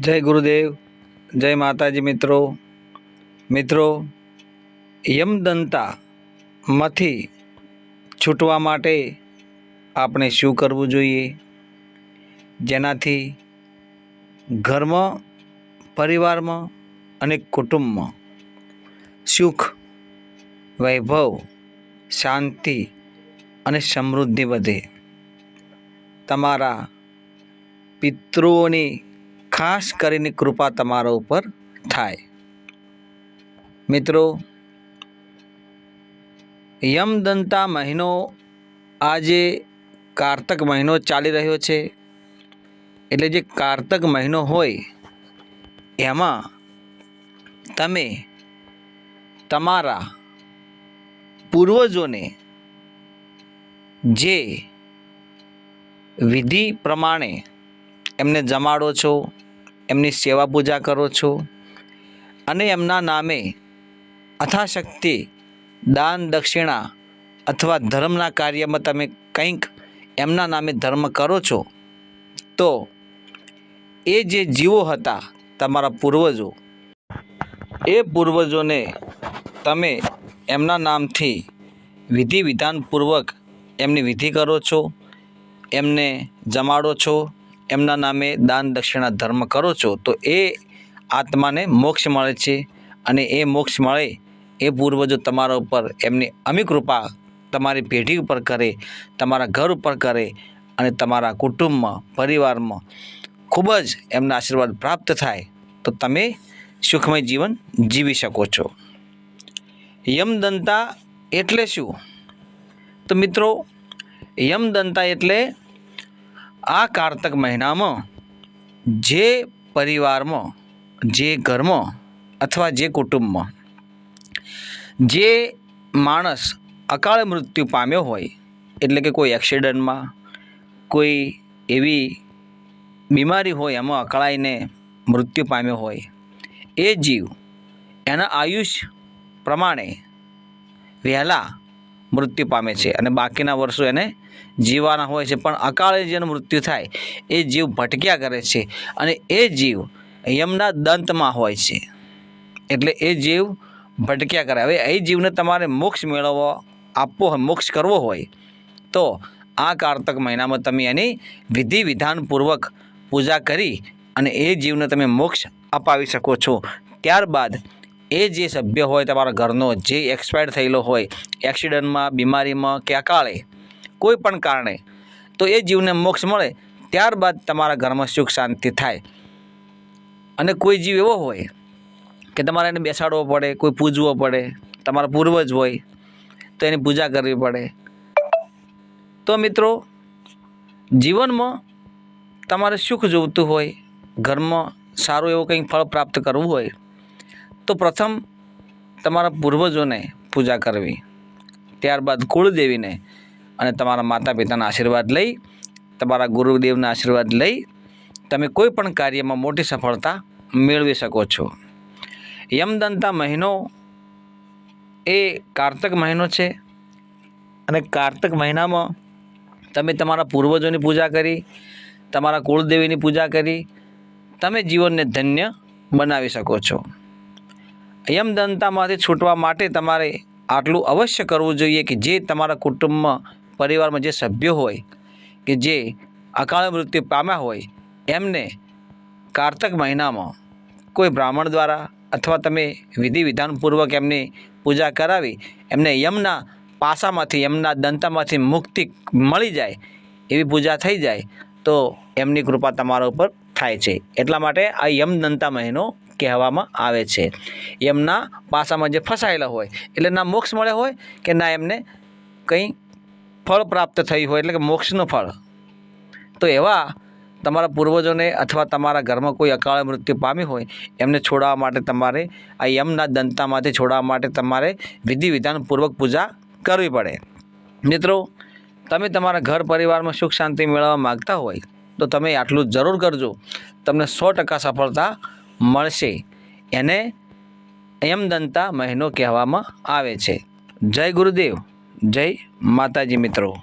જય ગુરુદેવ, જય માતાજી મિત્રો. મિત્રો યમદંતામાંથી છૂટવા માટે આપણે શું કરવું જોઈએ? જેનાથી ઘરમાં, પરિવારમાં અને કુટુંબમાં સુખ, વૈભવ, શાંતિ અને સમૃદ્ધિ વધે. તમારા પિતૃઓની ખાસ કરીને કૃપા તમારા ઉપર થાય. મિત્રો, યમદંતા મહિનો આજે કારતક મહિનો ચાલી રહ્યો છે. એટલે જે કારતક મહિનો હોય, એમાં તમે તમારા પૂર્વજોને જે વિધિ પ્રમાણે એમને જમાડો છો એમની સેવા પૂજા કરો છો. અને એમના નામે અથાશક્તિ, દાન, દક્ષિણા અથવા ધર્મના કાર્યમાં તમે કંઈક એમના નામે ધર્મ કરો છો, તો એ જે જીવો હતા તમારા પૂર્વજો, એ પૂર્વજોને તમે એમના નામથી વિધિ વિધાનપૂર્વક એમની વિધિ કરો છો, એમને જમાડો છો એમના નામે દાન દક્ષિણા ધર્મ કરો છો, તો એ આત્માને મોક્ષ મળે છે અને એ મોક્ષ મળે એ પૂર્વજો તમારા ઉપર એમની અમી કૃપા તમારી પેઢી ઉપર કરે, તમારા ઘર ઉપર કરે અને તમારા કુટુંબમાં, પરિવારમાં ખૂબ જ એમના આશીર્વાદ પ્રાપ્ત થાય, તો તમે સુખમય જીવન જીવી શકો છો. યમદંતા એટલે શું? તો મિત્રો, યમદંતા એટલે આ કારતક મહિનામાં જે પરિવારમાં, જે ઘરમાં અથવા જે કુટુંબમાં જે માણસ અકાળ મૃત્યુ પામ્યો હોય, એટલે કે કોઈ એક્સિડન્ટમાં, કોઈ એવી બીમારી હોય, એમાં અકળાઈને મૃત્યુ પામ્યો હોય, એ જીવ એના આયુષ્ય પ્રમાણે વહેલા મૃત્યુ પામે છે અને બાકીના વર્ષો એને જીવવાના હોય છે. પણ અકાળે જેનું મૃત્યુ થાય, એ જીવ ભટક્યા કરે છે અને એ જીવ યમના દંતમાં હોય છે. એટલે એ જીવ ભટક્યા કરે. હવે એ જીવને તમારે મોક્ષ મેળવવો, આપવો હોય, મોક્ષ કરવો હોય, તો આ કારતક મહિનામાં તમે એની વિધિ વિધાનપૂર્વક પૂજા કરી અને એ જીવને તમે મોક્ષ અપાવી શકો છો. ત્યારબાદ એ જે સભ્ય હોય, તમારા ઘરનો જે એક્સપાયર થયેલો હોય એક્સિડન્ટમાં બીમારીમાં કે અકાળે કોઈ પણ કારણે, તો એ જીવને મોક્ષ મળે, ત્યારબાદ તમારા ઘરમાં સુખ શાંતિ થાય. અને કોઈ જીવ એવો હોય કે તમારે એને બેસાડવો પડે, કોઈ પૂજવો પડે, તમારા પૂર્વજ હોય, તો એની પૂજા કરવી પડે. તો મિત્રો, જીવનમાં તમારે સુખ જોઈતું હોય, ઘરમાં સારું એવું કંઈક ફળ પ્રાપ્ત કરવું હોય તો પ્રથમ તમારા પૂર્વજોને પૂજા કરવી, ત્યારબાદ કુળદેવીને અને તમારા માતા પિતાના આશીર્વાદ લઈ, તમારા ગુરુદેવના આશીર્વાદ લઈ તમે કોઈ પણ કાર્યમાં મોટી સફળતા મેળવી શકો છો. યમદંતા મહિનો એ કારતક મહિનો છે અને કારતક મહિનામાં તમે તમારા પૂર્વજોની પૂજા કરી, તમારા કુળદેવીની પૂજા કરી, તમે જીવનને ધન્ય બનાવી શકો છો. યમદંતામાંથી છૂટવા માટે તમારે આટલું અવશ્ય કરવું જોઈએ કે જે તમારા કુટુંબમાં પરિવારમાં જે સભ્યો હોય કે જે અકાળ મૃત્યુ પામ્યા હોય, એમને કારતક મહિનામાં કોઈ બ્રાહ્મણ દ્વારા અથવા તમે વિધિ વિધાનપૂર્વક એમની પૂજા કરાવી, એમને યમના પાસામાંથી, યમના દંતામાંથી મુક્તિ મળી જાય એવી પૂજા થઈ જાય, તો એમની કૃપા તમારા ઉપર થાય છે. એટલા માટે આ યમદંતા મહિનો કહેવામાં આવે છે. એમના પાસામાં જે ફસાયેલા હોય, એટલે ના મોક્ષ મળે હોય કે ના એમને કંઈ ફળ પ્રાપ્ત થયું હોય, એટલે કે મોક્ષનું ફળ. તો એવા તમારા પૂર્વજોને અથવા તમારા ઘરમાં કોઈ અકાળે મૃત્યુ પામ્યું હોય, એમને છોડાવવા માટે તમારે આ યમના દંતામાંથી છોડાવવા માટે તમારે વિધિ વિધાનપૂર્વક પૂજા કરવી પડે. મિત્રો, તમે તમારા ઘર પરિવારમાં સુખ શાંતિ મેળવવા માગતા હોય, તો તમે આટલું જરૂર કરજો. તમને સો ટકા સફળતા મળશે. એને યમદંતા મહિનો કહેવામાં આવે છે. જય ગુરુદેવ જય માતાજી મિત્રો.